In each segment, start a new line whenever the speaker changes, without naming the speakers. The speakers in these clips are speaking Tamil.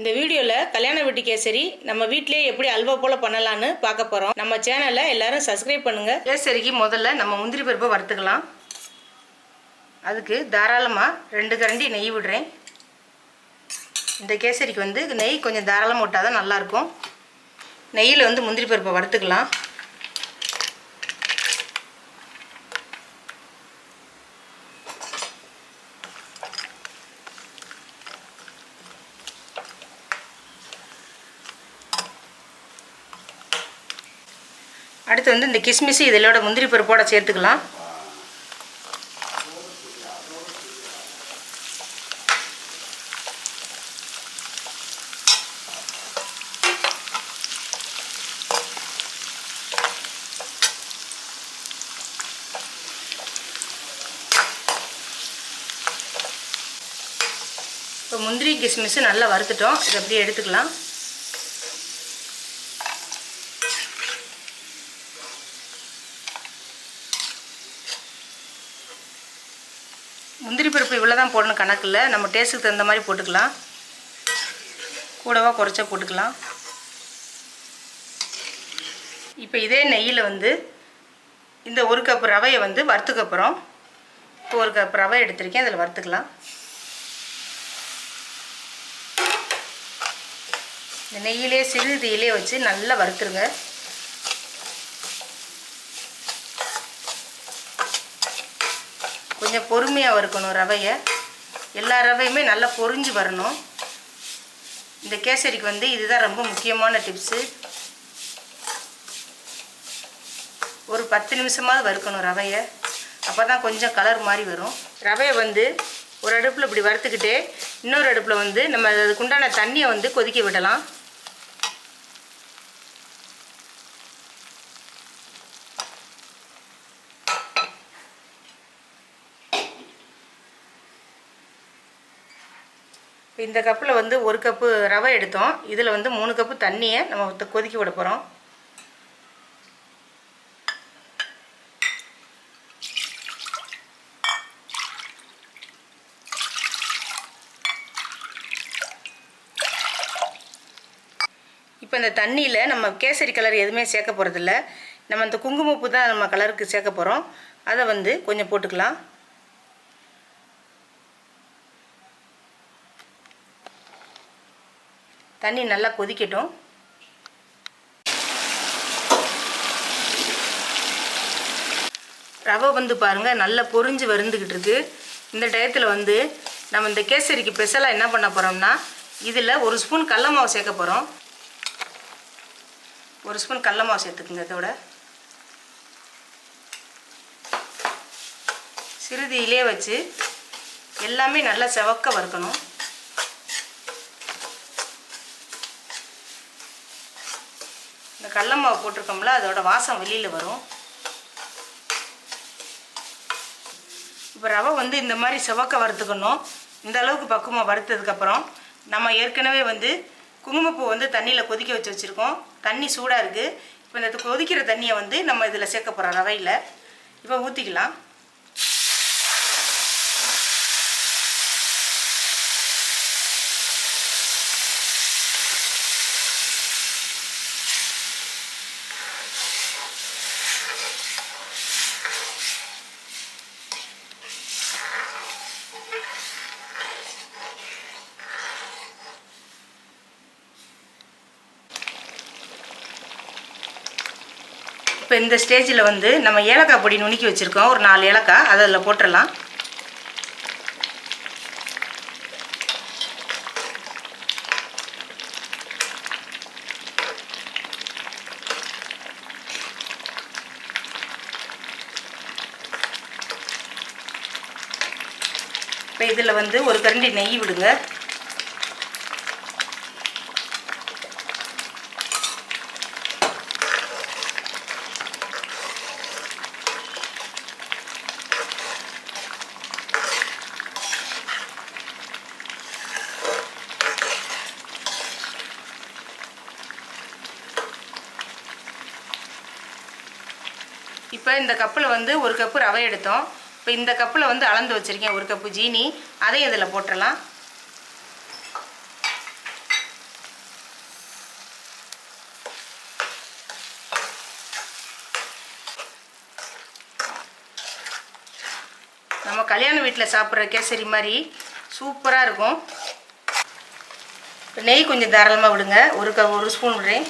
இந்த வீடியோவில் கல்யாண வீட்டு கேசரி நம்ம வீட்டிலேயே எப்படி அல்வா போல் பண்ணலான்னு பார்க்க போகிறோம் நம்ம சேனலை எல்லாரும் சப்ஸ்கிரைப் பண்ணுங்கள் கேசரிக்கு முதல்ல நம்ம முந்திரி பருப்பை வறுத்துக்கலாம். அதுக்கு தாராளமாக ரெண்டு கரண்டி நெய் விடுறேன். இந்த கேசரிக்கு வந்து நெய் கொஞ்சம் தாராளமாக விட்டால் தான் நல்லாயிருக்கும் நெய்யில் வந்து முந்திரி பருப்பை வறுத்துக்கலாம். அடுத்து வந்து இந்த கிஸ்மிஸு இதோட முந்திரி பருப்போட சேர்த்துக்கலாம். இப்போ முந்திரி கிஸ்மிஸ் நல்லா வறுத்துட்டோம். இதை அப்படியே எடுத்துக்கலாம். முந்திரி பருப்பு இவ்வளோ தான் போடணும் கணக்கில். நம்ம டேஸ்ட்டுக்கு தகுந்த மாதிரி போட்டுக்கலாம். கூடவா குறைச்சா போட்டுக்கலாம். இப்போ இதே நெய்யில் வந்து இந்த ஒரு கப் ரவையை வந்து வறுத்துக்கப்புறம் இப்போ ஒரு கப் ரவை எடுத்திருக்கேன். அதில் வறுத்துக்கலாம். இந்த நெய்யிலே சிறு தீயிலே வச்சு நல்லா வறுத்துருங்க. கொஞ்சம் பொறுமையாக வறுக்கணும் ரவையை. எல்லா ரவையுமே நல்லா பொறிஞ்சு வரணும். இந்த கேசரிக்கு வந்து இதுதான் ரொம்ப முக்கியமான டிப்ஸு ஒரு பத்து நிமிஷமாவது வறுக்கணும் ரவையை. அப்போ தான் கொஞ்சம் கலர் மாதிரி வரும். ரவையை வந்து ஒரு அடுப்பில் இப்படி வறுத்துக்கிட்டே இன்னொரு அடுப்பில் வந்து நம்ம அதுக்குண்டான தண்ணியை வந்து கொதிக்க விடலாம். இப்போ இந்த கப்பில் வந்து ஒரு கப்பு ரவை எடுத்தோம். இதில் வந்து மூணு கப்பு தண்ணியை நம்ம கொதிக்க விட போகிறோம் இப்போ இந்த தண்ணியில் நம்ம கேசரி கலர் எதுவுமே சேர்க்க போகிறதில்ல நம்ம இந்த குங்குமப்பூ தான் நம்ம கலருக்கு சேர்க்க போகிறோம் அதை வந்து கொஞ்சம் போட்டுக்கலாம். தண்ணி நல்லா கொதிக்கட்டும். ரவை வந்து பாருங்கள் நல்லா பொறிஞ்சு வருந்துக்கிட்டு இருக்கு. இந்த டயத்தில் வந்து நம்ம இந்த கேசரிக்கு ஸ்பெஷலாக என்ன பண்ண போகிறோம்னா இதில் ஒரு ஸ்பூன் கடல மாவு சேர்க்க போகிறோம் ஒரு ஸ்பூன் கடல மாவு சேர்த்துக்குங்க இதோட. சிறுதியிலே வச்சு எல்லாமே நல்லா செவக்க வறுக்கணும். கடல மாவு போட்டிருக்கோம்ல அதோட வாசம் வெளியில் வரும். இப்போ ரவை வந்து இந்த மாதிரி செவக்க வறுத்துக்கணும். இந்த அளவுக்கு பக்குவமாக வறுத்ததுக்கப்புறம் நம்ம ஏற்கனவே வந்து குங்குமப்பூ வந்து தண்ணியில் கொதிக்க வச்சு வச்சுருக்கோம். தண்ணி சூடாக இருக்குது இப்போ இந்த கொதிக்கிற தண்ணியை வந்து நம்ம இதில் சேர்க்க போகிறோம் ரவையில். இப்போ ஊற்றிக்கலாம் இப்போ இந்த ஸ்டேஜில் வந்து நம்ம ஏலக்காய் பொடி நுணுக்கி வச்சுருக்கோம். ஒரு நாலு ஏலக்காய். அதை அதில் போட்டுடலாம் இப்போ இதில் வந்து ஒரு கரண்டி நெய் விடுங்க. இப்போ இந்த கப்பில் வந்து ஒரு கப்பு ரவை எடுத்தோம். இப்போ இந்த கப்பில் வந்து அளந்து வச்சுருக்கேன். ஒரு கப்பு ஜீனி. அதையும் இதில் போட்டுடலாம் நம்ம கல்யாண வீட்டில் சாப்பிட்ற கேசரி மாதிரி சூப்பராக இருக்கும். நெய் கொஞ்சம் தாராளமாக விடுங்க. ஒரு க ஒரு ஸ்பூன் விடுறேன்.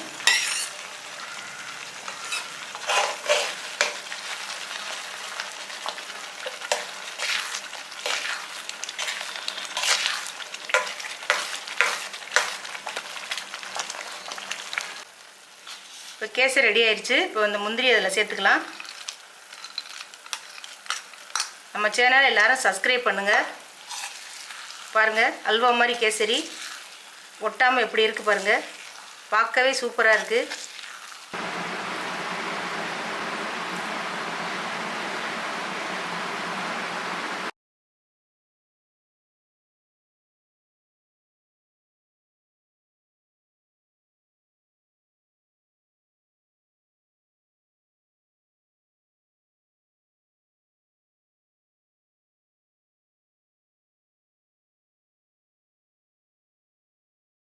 இப்போ கேசரி ரெடி ஆயிடுச்சு இப்போ இந்த முந்திரி அதில் சேர்த்துக்கலாம். நம்ம சேனல் எல்லாரும் சப்ஸ்கிரைப் பண்ணுங்கள் பாருங்கள் அல்வா மாதிரி கேசரி. ஒட்டாமல் எப்படி இருக்குது பாருங்கள் பார்க்கவே சூப்பராக இருக்குது